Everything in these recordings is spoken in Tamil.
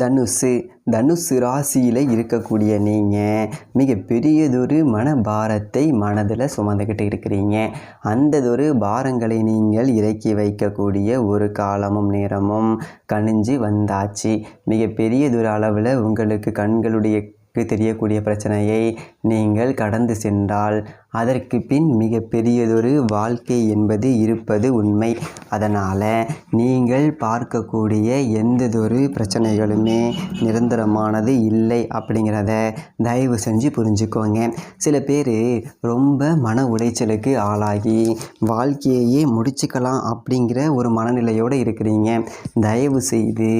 தனுசு தனுசு ராசியில் இருக்கக்கூடிய நீங்கள் மிக பெரியதொரு மனபாரத்தை மனதில் சுமந்துக்கிட்டு இருக்கிறீங்க. அந்ததொரு பாரங்களை நீங்கள் இறக்கி வைக்கக்கூடிய ஒரு காலமும் நேரமும் கணிஞ்சு வந்தாச்சு. மிக பெரியதொரு அளவில் உங்களுக்கு கண்களுடைய தெரியக்கூடிய பிரச்சனையை நீங்கள் கடந்து சென்றால் அதற்கு பின் மிக பெரியதொரு வாழ்க்கை என்பது இருப்பது உண்மை. அதனால் நீங்கள் பார்க்கக்கூடிய எந்ததொரு பிரச்சனைகளுமே நிரந்தரமானது இல்லை அப்படிங்கிறத தயவு செஞ்சு புரிஞ்சுக்கோங்க. சில பேர் ரொம்ப மன உளைச்சலுக்கு ஆளாகி வாழ்க்கையையே முடிச்சுக்கலாம் அப்படிங்கிற ஒரு மனநிலையோடு இருக்கிறீங்க. தயவு செய்து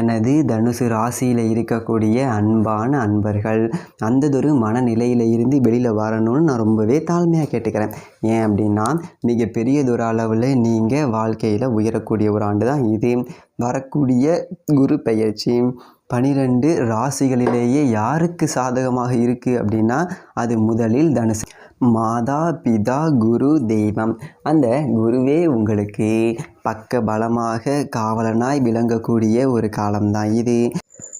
எனது தனுசு ராசியில் இருக்கக்கூடிய அன்பான அன்பர்கள் அந்ததொரு மனநிலையில் இருந்து வெளியில் வரணும்னு நான் ரொம்ப ரொம்பவே தாழ்மையாக கேட்டுக்கிறேன். ஏன் அப்படின்னா மிக பெரியதொரு அளவில் நீங்கள் வாழ்க்கையில் உயரக்கூடிய ஒரு ஆண்டு தான் இது. வரக்கூடிய குரு பெயர்ச்சி பனிரெண்டு ராசிகளிலேயே யாருக்கு சாதகமாக இருக்குது அப்படின்னா அது முதலில் தனுசு. மாதா பிதா குரு தெய்வம். அந்த குருவே உங்களுக்கு பக்க பலமாக காவலனாய் விளங்கக்கூடிய ஒரு காலம்தான் இது.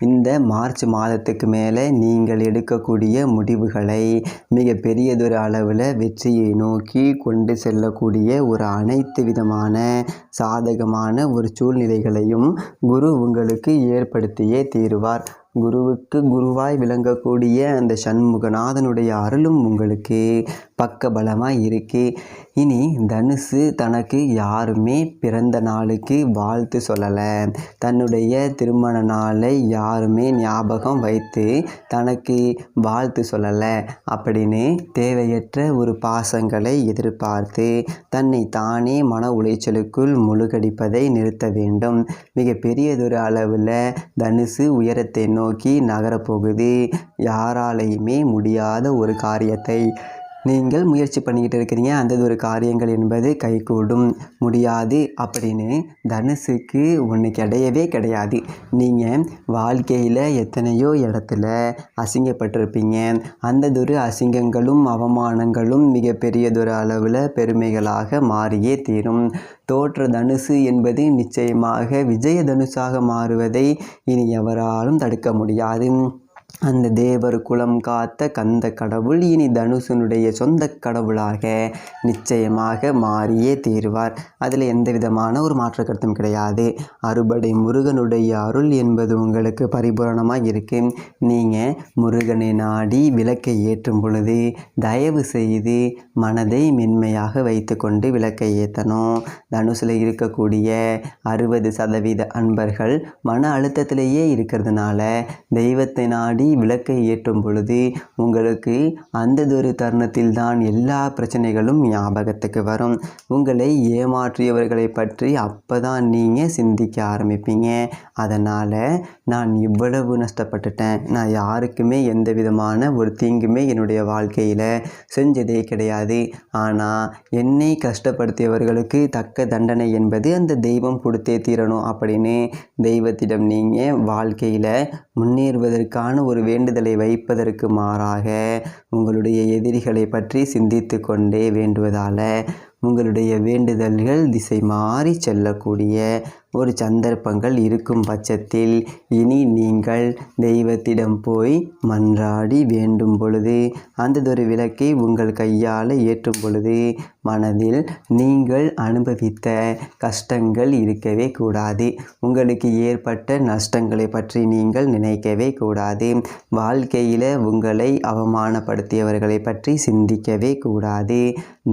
இந்த மார்ச் மாதத்துக்கு மேலே நீங்கள் எடுக்கக்கூடிய முடிவுகளை மிக பெரியதொரு அளவில் வெற்றியை நோக்கி கொண்டு செல்லக்கூடிய ஒரு அனைத்து விதமான சாதகமான ஒரு சூழ்நிலைகளையும் குரு உங்களுக்கு ஏற்படுத்தியே தீருவார். குருவுக்கு குருவாய் விளங்கக்கூடிய அந்த சண்முகநாதனுடைய அருளும் உங்களுக்கு பக்கபலமாக இருக்குது இனி தனுசு தனக்கு யாருமே பிறந்த நாளுக்கு வாழ்த்து சொல்லலை. தன்னுடைய திருமண நாளை யாருமே ஞாபகம் வைத்து தனக்கு வாழ்த்து சொல்லலை அப்படின்னு தேவையற்ற ஒரு பாசங்களை எதிர்பார்த்து தன்னை தானே மன உளைச்சலுக்குள் முழுகடிப்பதை நிறுத்த வேண்டும். மிக பெரியதொரு அளவில் தனுசு உயரத்தை நோக்கி நகரப்போகுது. யாராலையுமே முடியாத ஒரு காரியத்தை நீங்கள் முயற்சி பண்ணிக்கிட்டு இருக்கிறீங்க. அந்த ஒரு காரியங்கள் என்பது கைகூடும். முடியாது அப்படின்னு தனுசுக்கு ஒன்று கிடையவே கிடையாது. நீங்கள் வாழ்க்கையில் எத்தனையோ இடத்துல அசிங்கப்பட்டிருப்பீங்க. அந்ததொரு அசிங்கங்களும் அவமானங்களும் மிகப்பெரியதொரு அளவில் பெருமைகளாக மாறியே தீரும். தோற்ற தனுசு என்பது நிச்சயமாக விஜய தனுசாக மாறுவதை இனி எவராலும் தடுக்க முடியாது. அந்த தேவர் குலம் காத்த கந்த கடவுள் இனி தனுசனுடைய சொந்த கடவுளாக நிச்சயமாக மாறியே தீருவார். அதில் எந்த விதமான ஒரு மாற்ற கருத்தும் கிடையாது. அறுபடை முருகனுடைய அருள் என்பது உங்களுக்கு பரிபூரணமாக இருக்கு. நீங்கள் முருகனை நாடி விளக்கை ஏற்றும் பொழுது தயவு செய்து மனதை மென்மையாக வைத்துக்கொண்டு விளக்கை ஏற்றணும் தனுசில் இருக்கக்கூடிய அறுபது சதவீத அன்பர்கள் மன அழுத்தத்திலேயே இருக்கிறதுனால தெய்வத்தை நாடி நீ விளக்கை ஏற்றும் பொழுது உங்களுக்கு அந்ததொரு தருணத்தில் தான் எல்லா பிரச்சனைகளும் ஞாபகத்துக்கு வரும். உங்களை ஏமாற்றியவர்களை பற்றி அப்போ தான் நீங்கள் சிந்திக்க ஆரம்பிப்பீங்க. அதனால் நான் இவ்வளவு நஷ்டப்பட்டுட்டேன். நான் யாருக்குமே எந்த விதமான ஒரு தீங்குமே என்னுடைய வாழ்க்கையில் செஞ்சதே கிடையாது. ஆனால் என்னை கஷ்டப்படுத்தியவர்களுக்கு தக்க தண்டனை என்பது அந்த தெய்வம் கொடுத்தே தீரணும் அப்படின்னு தெய்வத்திடம் நீங்கள் வாழ்க்கையில் முன்னேறுவதற்கான ஒரு வேண்டுதலை வைப்பதற்கு மாறாக உங்களுடைய எதிரிகளை பற்றி சிந்தித்து கொண்டே வேண்டுவதால் உங்களுடைய வேண்டுதல்கள் திசை மாறி செல்லக்கூடிய ஒரு சந்தர்ப்பங்கள் இருக்கும் பட்சத்தில் இனி நீங்கள் தெய்வத்திடம் போய் மன்றாடி வேண்டும் பொழுது அந்ததொரு விளக்கை உங்கள் கையால் ஏற்றும் பொழுது மனதில் நீங்கள் அனுபவித்த கஷ்டங்கள் இருக்கவே கூடாது. உங்களுக்கு ஏற்பட்ட நஷ்டங்களை பற்றி நீங்கள் நினைக்கவே கூடாது. வாழ்க்கையில் உங்களை அவமானப்படுத்தியவர்களை பற்றி சிந்திக்கவே கூடாது.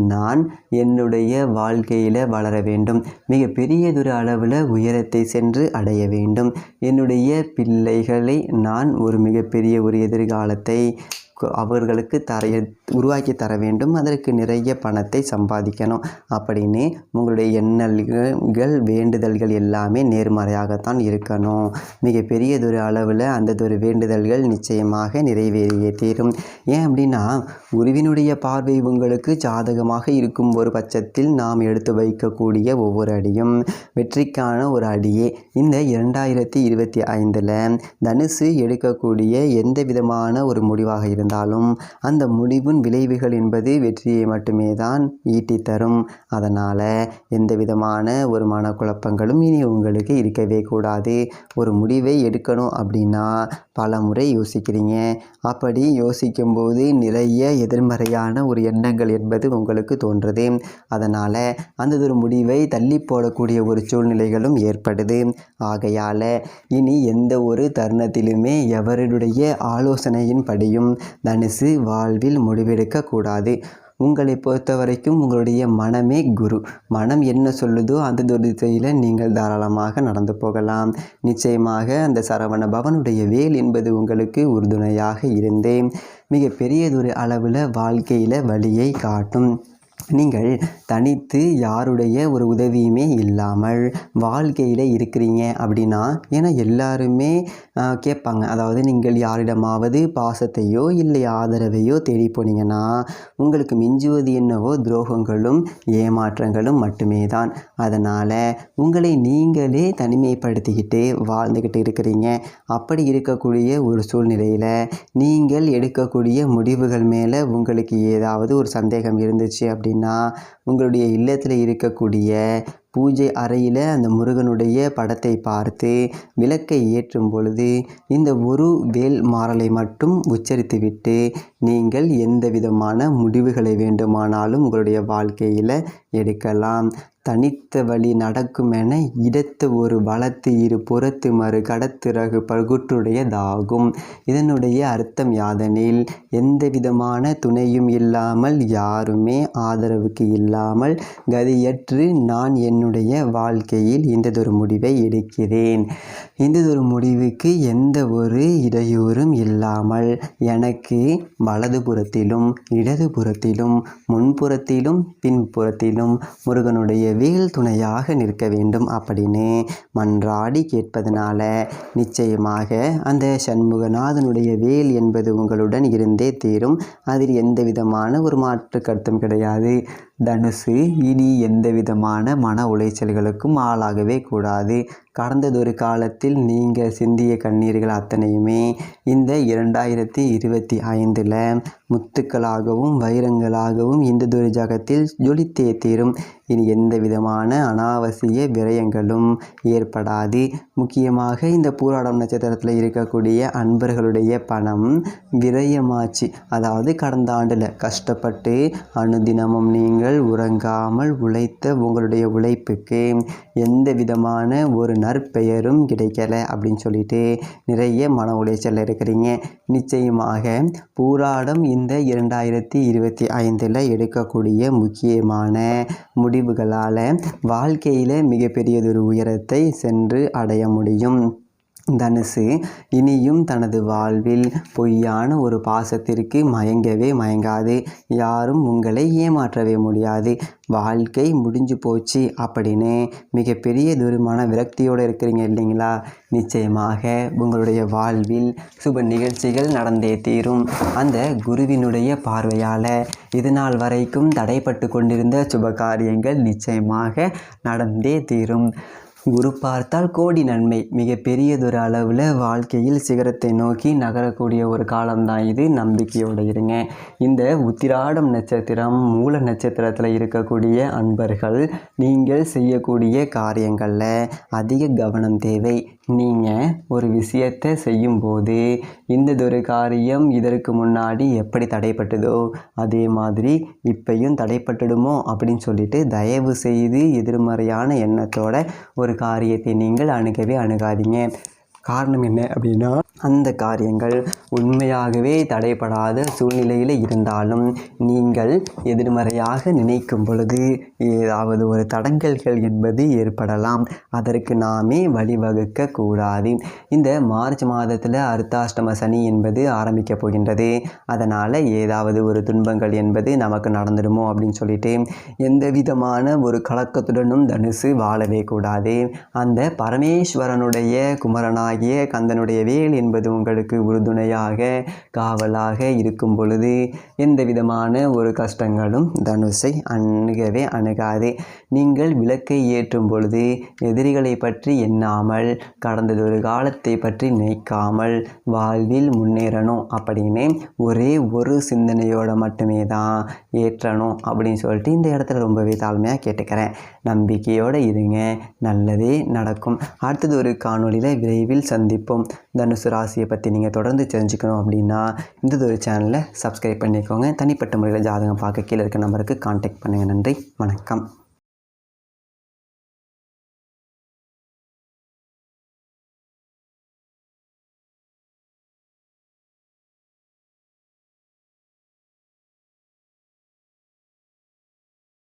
நான் என்னுடைய வாழ்க்கையில் வளர வேண்டும். மிக பெரியதொரு அளவில் உயரத்தை சென்று அடைய வேண்டும். என்னுடைய பிள்ளைகளை நான் ஒரு மிகப்பெரிய ஒரு எதிர்காலத்தை அவர்களுக்கு தர உருவாக்கி தர வேண்டும். அதற்கு நிறைய பணத்தை சம்பாதிக்கணும். அப்படின்னு உங்களுடைய எண்ணல்கள் வேண்டுதல்கள் எல்லாமே நேர்மறையாகத்தான் இருக்கணும். மிகப்பெரியதொரு அளவில் அந்ததொரு வேண்டுதல்கள் நிச்சயமாக நிறைவேறியே தீரும். ஏன் அப்படின்னா குருவினுடைய பார்வை உங்களுக்கு ஜாதகமாக இருக்கும் ஒரு பட்சத்தில் நாம் எடுத்து வைக்கக்கூடிய ஒவ்வொரு அடியும் வெற்றிக்கான ஒரு அடியே. இந்த இரண்டாயிரத்தி இருபத்தி ஐந்தில் தனுசு எடுக்கக்கூடிய எந்த விதமான ஒரு முடிவாக இருந்தாலும் அந்த முடிவின் விளைவுகள் என்பது வெற்றியை மட்டுமே தான் ஈட்டி தரும். அதனால் எந்த விதமான ஒரு மனக்குழப்பங்களும் இனி உங்களுக்கு இருக்கவே கூடாது. ஒரு முடிவை எடுக்கணும் அப்படின்னா பல முறை யோசிக்கிறீங்க. அப்படி யோசிக்கும்போது நிறைய எதிர்மறையான ஒரு எண்ணங்கள் என்பது உங்களுக்கு தோன்றுது. அதனால் அந்த ஒரு முடிவை தள்ளி போடக்கூடிய ஒரு சூழ்நிலைகளும் ஏற்படுது. ஆகையால் இனி எந்த ஒரு தருணத்திலுமே எவருடைய ஆலோசனையின் படியும் தனுசு வாழ்வில் முடிவெடுக்கக்கூடாது. உங்களை பொறுத்த வரைக்கும் உங்களுடைய மனமே குரு. மனம் என்ன சொல்லுதோ அந்த திசையில் நீங்கள் தாராளமாக நடந்து போகலாம். நிச்சயமாக அந்த சரவண பவனுடைய வேல் என்பது உங்களுக்கு உறுதுணையாக இருந்தேன் மிக பெரியதொரு அளவில் வாழ்க்கையில் வழியை காட்டும். நீங்கள் தனித்து யாருடைய ஒரு உதவியுமே இல்லாமல் வாழ்க்கையில் இருக்கிறீங்க அப்படின்னா ஏன்னா எல்லாருமே கேட்பாங்க. அதாவது நீங்கள் யாரிடமாவது பாசத்தையோ இல்லை ஆதரவையோ தேடி போனீங்கன்னா உங்களுக்கு மிஞ்சுவது என்னவோ துரோகங்களும் ஏமாற்றங்களும் மட்டுமே தான். அதனால் உங்களை நீங்களே தனிமைப்படுத்திக்கிட்டு வாழ்ந்துக்கிட்டு இருக்கிறீங்க. அப்படி இருக்கக்கூடிய ஒரு சூழ்நிலையில் நீங்கள் எடுக்கக்கூடிய முடிவுகள் மேலே உங்களுக்கு ஏதாவது ஒரு சந்தேகம் இருந்துச்சு அப்படின்னு உங்களுடைய இல்லத்தில் இருக்கக்கூடிய பூஜை அறையில் அந்த முருகனுடைய படத்தை பார்த்து விளக்கை ஏற்றும் பொழுது இந்த ஒரு வேல் மாறலை மட்டும் உச்சரித்துவிட்டு நீங்கள் எந்த விதமான முடிவுகளை வேண்டுமானாலும் உங்களுடைய வாழ்க்கையில் எடுக்கலாம். தனித்த வழி நடக்குமென இடத்த ஒரு வளத்து இரு புறத்து மறு கடத்திறகு பகுற்றுடையதாகும். இதனுடைய அர்த்தம் யாதெனில் எந்த விதமான துணையும் இல்லாமல் யாருமே ஆதரவுக்கு இல்லாமல் கதியற்று நான் என்னுடைய வாழ்க்கையில் இந்ததொரு முடிவை எடுக்கிறேன். இந்ததொரு முடிவுக்கு எந்த ஒரு இடையூறும் இல்லாமல் எனக்கு வலதுபுறத்திலும் இடதுபுறத்திலும் முன்புறத்திலும் பின்புறத்திலும் முருகனுடைய வேல் துணையாக நிற்க வேண்டும் அப்படின்னு மன்றாடி கேட்பதனால நிச்சயமாக அந்த சண்முகநாதனுடைய வேல் என்பது உங்களுடன் இருந்தே தீரும். அதில் எந்த விதமான ஒரு மாற்று கருத்தும் கிடையாது. தனுசு இனி எந்த விதமான மன உளைச்சல்களுக்கும் ஆளாகவே கூடாது. கடந்ததொரு காலத்தில் நீங்கள் சிந்திய கண்ணீர்கள் அத்தனையுமே இந்த இரண்டாயிரத்தி இருபத்தி ஐந்தில் முத்துக்களாகவும் வைரங்களாகவும் இந்ததொரு ஜகத்தில் ஜொலித்தே தீரும். இனி எந்த விதமான அனாவசிய விரயங்களும் ஏற்படாது. முக்கியமாக இந்த பூராடம் நட்சத்திரத்தில் இருக்கக்கூடிய அன்பர்களுடைய பணம் விரயமாச்சு. அதாவது கடந்த ஆண்டில் கஷ்டப்பட்டு அனுதினமும் நீங்கள் உறங்காமல் உழைத்த உங்களுடைய உழைப்புக்கு எந்த விதமான ஒரு நற்பெயரும் கிடைக்கல அப்படின்னு சொல்லிட்டு நிறைய மன உளைச்சல் இருக்கிறீங்க. நிச்சயமாக பூராடம் இந்த இந்த இரண்டாயிரத்தி இருபத்தி ஐந்தில் எடுக்கக்கூடிய முக்கியமான முடிவுகளால் வாழ்க்கையில் மிகப்பெரியதொரு உயரத்தை சென்று அடைய முடியும். தனுசு இனியும் தனது வாழ்வில் பொய்யான ஒரு பாசத்திற்கு மயங்கவே மயங்காது. யாரும் உங்களை ஏமாற்றவே முடியாது. வாழ்க்கை முடிஞ்சு போச்சு அப்படின்னு மிகப்பெரிய தூரமான விரக்தியோடு இருக்கிறீங்க இல்லைங்களா? நிச்சயமாக உங்களுடைய வாழ்வில் சுப நிகழ்ச்சிகள் நடந்தே தீரும். அந்த குருவினுடைய பார்வையால் இது நாள் வரைக்கும் தடைப்பட்டு கொண்டிருந்த சுப காரியங்கள் நிச்சயமாக நடந்தே தீரும். குரு பார்த்தால் கோடி நன்மை. மிக பெரியதொரு அளவில் வாழ்க்கையில் சிகரத்தை நோக்கி நகரக்கூடிய ஒரு காலம்தான் இது. நம்பிக்கையோடு இருங்க. இந்த உத்திராடம் நட்சத்திரம் மூல நட்சத்திரத்தில் இருக்கக்கூடிய அன்பர்கள் நீங்கள் செய்யக்கூடிய காரியங்களில் அதிக கவனம் தேவை. நீங்கள் ஒரு விஷயத்தை செய்யும்போது இந்ததொரு காரியம் இதற்கு முன்னாடி எப்படி தடைப்பட்டதோ அதே மாதிரி இப்பையும் தடைப்பட்டுடுமோ அப்படின்னு சொல்லிட்டு தயவு செய்து எதிர்மறையான எண்ணத்தோட ஒரு காரியத்தை நீங்கள் அணுகவே அணுகாதீங்க. காரணம் என்ன அப்படின்னா அந்த காரியங்கள் உண்மையாகவே தடைப்படாத சூழ்நிலையில் இருந்தாலும் நீங்கள் எதிர்மறையாக நினைக்கும் பொழுது ஏதாவது ஒரு தடங்கல்கள் என்பது ஏற்படலாம். அதற்கு நாமே வழிவகுக்க கூடாது. இந்த மார்ச் மாதத்தில் அர்த்தாஷ்டம சனி என்பது ஆரம்பிக்க போகின்றது. அதனால் ஏதாவது ஒரு துன்பங்கள் என்பது நமக்கு நடந்துடுமோ அப்படின்னு சொல்லிட்டு எந்த விதமான ஒரு கலக்கத்துடனும் தனுசு வாழவே கூடாது. அந்த பரமேஸ்வரனுடைய ஆகிய கந்தனுடைய வேல் என்பது உங்களுக்கு உறுதுணையாக காவலாக இருக்கும் பொழுது எந்த விதமான ஒரு கஷ்டங்களும் தனுசை அணுகவே அணுகாது. நீங்கள் விளக்கை ஏற்றும் பொழுது எதிரிகளை பற்றி எண்ணாமல் கடந்ததொரு காலத்தை பற்றி நினைக்காமல் வாழ்வில் முன்னேறணும் அப்படின்னு ஒரே ஒரு சிந்தனையோட மட்டுமே தான் ஏற்றணும் அப்படின்னு சொல்லிட்டு இந்த இடத்துல ரொம்பவே தாழ்மையாக கேட்டுக்கிறேன். நம்பிக்கையோடு இருங்க நல்லதே நடக்கும். அடுத்தது ஒரு காணொளியில் விரைவில் சந்திப்போம். தனுசு ராசியை பற்றி நீங்கள் தொடர்ந்து தெரிஞ்சுக்கணும் அப்படின்னா இந்த ஒரு சேனலை சப்ஸ்கிரைப் பண்ணிக்கோங்க. தனிப்பட்ட முறையில் ஜாதகம் பார்க்க கீழே இருக்க நம்பருக்கு காண்டாக்ட் பண்ணுங்கள் நன்றி. வணக்கம்.